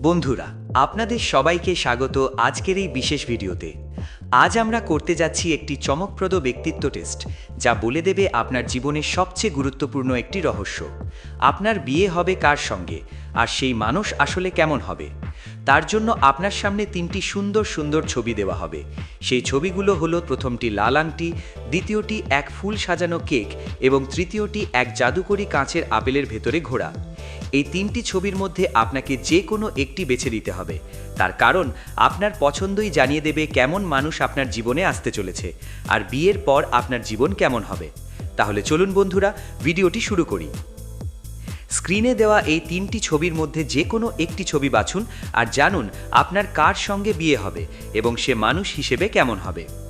বন্ধুরা, আপনাদের সবাইকে স্বাগত আজকের এই বিশেষ ভিডিওতে। আজ আমরা করতে যাচ্ছি একটি চমকপ্রদ ব্যক্তিত্ব টেস্ট, যা বলে দেবে আপনার জীবনের সবচেয়ে গুরুত্বপূর্ণ একটি রহস্য। আপনার বিয়ে হবে কার সঙ্গে? আর সেই মানুষ আসলে কেমন হবে? তার জন্য আপনার সামনে তিনটি সুন্দর সুন্দর ছবি দেওয়া হবে। সেই ছবিগুলো হলো প্রথমটি লাল আংটি, দ্বিতীয়টি এক ফুল সাজানো কেক এবং তৃতীয়টি এক জাদুকরি কাঁচের আপেলের ভেতরে ঘোড়া। এই তিনটি ছবির মধ্যে আপনাকে যে কোনো একটি বেছে দিতে হবে। তার কারণ, আপনার পছন্দই জানিয়ে দেবে কেমন মানুষ আপনার জীবনে আসতে চলেছে আর বিয়ের পর আপনার জীবন কেমন হবে। তাহলে চলুন বন্ধুরা, ভিডিওটি শুরু করি। স্ক্রিনে দেওয়া এই তিনটি ছবির মধ্যে যে কোনো একটি ছবি বাছুন আর জানুন আপনার কার সঙ্গে বিয়ে হবে এবং সে মানুষ হিসেবে কেমন হবে।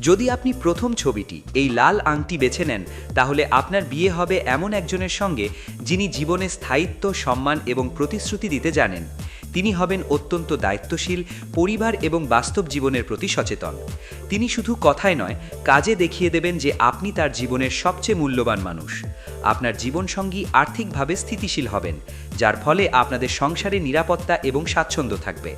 যদি আপনি প্রথম ছবিটি, এই লাল আংটি বেছে নেন, তাহলে আপনার বিয়ে হবে এমন একজনের সঙ্গে যিনি জীবনে স্থায়িত্ব, সম্মান এবং প্রতিশ্রুতি দিতে জানেন। তিনি হবেন অত্যন্ত দায়িত্বশীল, পরিবার এবং বাস্তব জীবনের প্রতি সচেতন। তিনি শুধু কথায় নয়, কাজে দেখিয়ে দেবেন যে আপনি তার জীবনের সবচেয়ে মূল্যবান মানুষ। আপনার জীবনসঙ্গী আর্থিকভাবে স্থিতিশীল হবেন, যার ফলে আপনাদের সংসারে নিরাপত্তা এবং স্বাচ্ছন্দ্য থাকবে।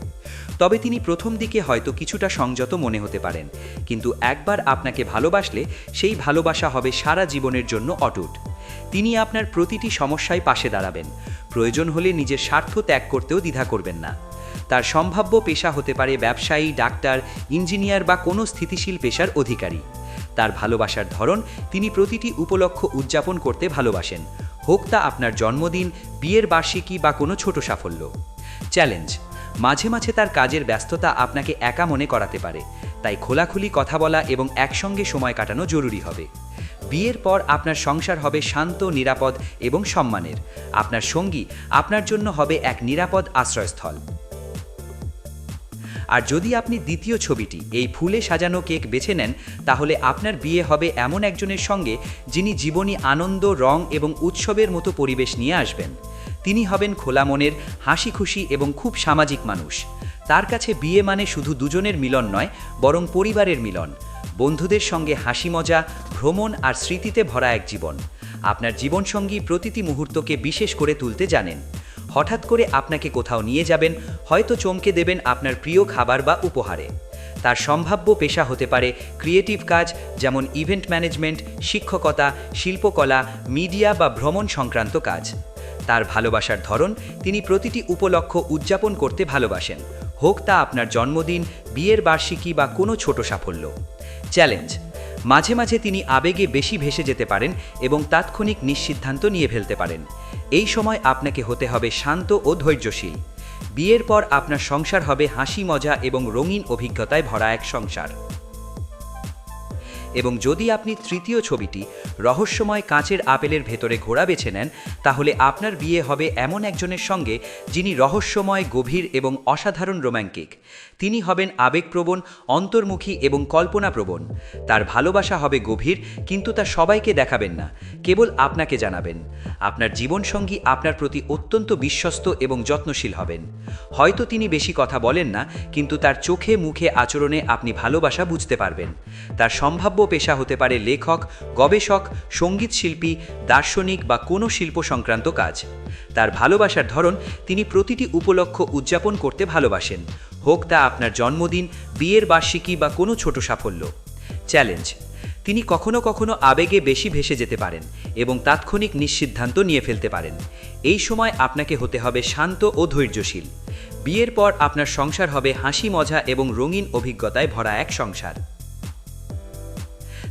তবে তিনি প্রথম দিকে হয়তো কিছুটা সংযত মনে হতে পারেন, কিন্তু একবার আপনাকে ভালোবাসলে সেই ভালোবাসা হবে সারা জীবনের জন্য অটুট। তিনি আপনার প্রতিটি সমস্যায় পাশে দাঁড়াবেন। প্রয়োজন হলে নিজের স্বার্থ ত্যাগ করতেও দ্বিধা করবেন না। তার সম্ভাব্য পেশা হতে পারে ব্যবসায়ী, ডাক্তার, ইঞ্জিনিয়ার বা কোনো স্থিতিশীল পেশার অধিকারী। তার ভালোবাসার ধরন তিনি প্রতিটি উপলক্ষ উদযাপন করতে ভালোবাসেন। হোক তা আপনার জন্মদিন, বিয়ের বার্ষিকী বা কোনো ছোট সাফল্য। চ্যালেঞ্জ, মাঝে মাঝে তার কাজের ব্যস্ততা আপনাকে একা মনে করাতে পারে। তাই খোলাখুলি কথা বলা এবং একসঙ্গে সময় কাটানো জরুরি হবে। বিয়ের পর আপনার সংসার হবে শান্ত, নিরাপদ এবং সম্মানের। আপনার সঙ্গী আপনার জন্য হবে এক নিরাপদ আশ্রয়স্থল। আর যদি আপনি দ্বিতীয় ছবিটি, এই ফুলে সাজানো কেক বেছে নেন, তাহলে আপনার বিয়ে হবে এমন একজনের সঙ্গে যিনি জীবনী আনন্দ, রং এবং উৎসবের মতো পরিবেশ নিয়ে আসবেন। তিনি হবেন খোলা মনের, হাসি খুশি এবং খুব সামাজিক মানুষ। তার কাছে বিয়ে মানে শুধু দুজনের মিলন নয়, বরং পরিবারের মিলন। বন্ধুদের সঙ্গে হাসি মজা, ভ্রমণ আর স্মৃতিতে ভরা এক জীবন। আপনার জীবনসঙ্গী প্রতিটি মুহূর্তকে বিশেষ করে তুলতে জানেন। হঠাৎ করে আপনাকে কোথাও নিয়ে যাবেন, হয়তো চমকে দেবেন আপনার প্রিয় খাবার বা উপহারে। তার সম্ভাব্য পেশা হতে পারে ক্রিয়েটিভ কাজ, যেমন ইভেন্ট ম্যানেজমেন্ট, শিক্ষকতা, শিল্পকলা, মিডিয়া বা ভ্রমণ সংক্রান্ত কাজ। তার ভালোবাসার ধরন তিনি প্রতিটি উপলক্ষ উদযাপন করতে ভালোবাসেন। হোক তা আপনার জন্মদিন, বিয়ের বার্ষিকী বা কোনো ছোট সাফল্য। চ্যালেঞ্জ, মাঝে মাঝে তিনি আবেগে বেশি ভেসে যেতে পারেন এবং তাৎক্ষণিক নিঃসিদ্ধান্ত নিয়ে ফেলতে পারেন। এই সময় আপনাকে হতে হবে শান্ত ও ধৈর্যশীল। বিয়ের পর আপনার সংসার হবে হাসি, মজা এবং রঙিন অভিজ্ঞতায় ভরা এক সংসার। এবং যদি আপনি তৃতীয় ছবিটি রহস্যময় কাঁচের আপেলের ভেতরে ঘোড়া বেছে নেন, তাহলে আপনার বিয়ে হবে এমন একজনের সঙ্গে যিনি রহস্যময়, গভীর এবং অসাধারণ রোম্যান্টিক। তিনি হবেন আবেগপ্রবণ, অন্তর্মুখী এবং কল্পনাপ্রবণ। তার ভালোবাসা হবে গভীর, কিন্তু তা সবাইকে দেখাবেন না, কেবল আপনাকে জানাবেন। আপনার জীবনসঙ্গী আপনার প্রতি অত্যন্ত বিশ্বস্ত এবং যত্নশীল হবেন। হয়তো তিনি বেশি কথা বলেন না, কিন্তু তার চোখে, মুখে, আচরণে আপনি ভালোবাসা বুঝতে পারবেন। তার সম্ভাব্য পেশা হতে পারে লেখক, গবেষক, সংগীত শিল্পী, দার্শনিক বা কোনো শিল্প সংক্রান্ত কাজ। তার ভালোবাসার ধরন তিনি প্রতিটি উপলক্ষ উদযাপন করতে ভালোবাসেন। হোক তা আপনার জন্মদিন, বিয়ের বার্ষিকী বা কোনো ছোট সাফল্য। চ্যালেঞ্জ, তিনি কখনো কখনো আবেগে বেশি ভেসে যেতে পারেন এবং তাৎক্ষণিক নিঃসিদ্ধান্ত নিয়ে ফেলতে পারেন। এই সময় আপনাকে হতে হবে শান্ত ও ধৈর্যশীল। বিয়ের পর আপনার সংসার হবে হাসি, মজা এবং রঙিন অভিজ্ঞতায় ভরা এক সংসার।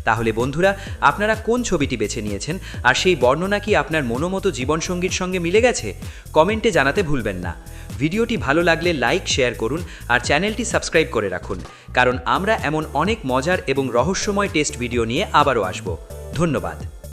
তাহলে বন্ধুরা, আপনারা কোন ছবিটি বেছে নিয়েছেন? আর সেই বর্ণনা কি আপনার মনোমতো জীবনসঙ্গীর সঙ্গে মিলে গেছে? কমেন্টে জানাতে ভুলবেন না। ভিডিওটি ভালো লাগলে লাইক, শেয়ার করুন আর চ্যানেলটি সাবস্ক্রাইব করে রাখুন। কারণ আমরা এমন অনেক মজার এবং রহস্যময় টেস্ট ভিডিও নিয়ে আবারও আসব। ধন্যবাদ।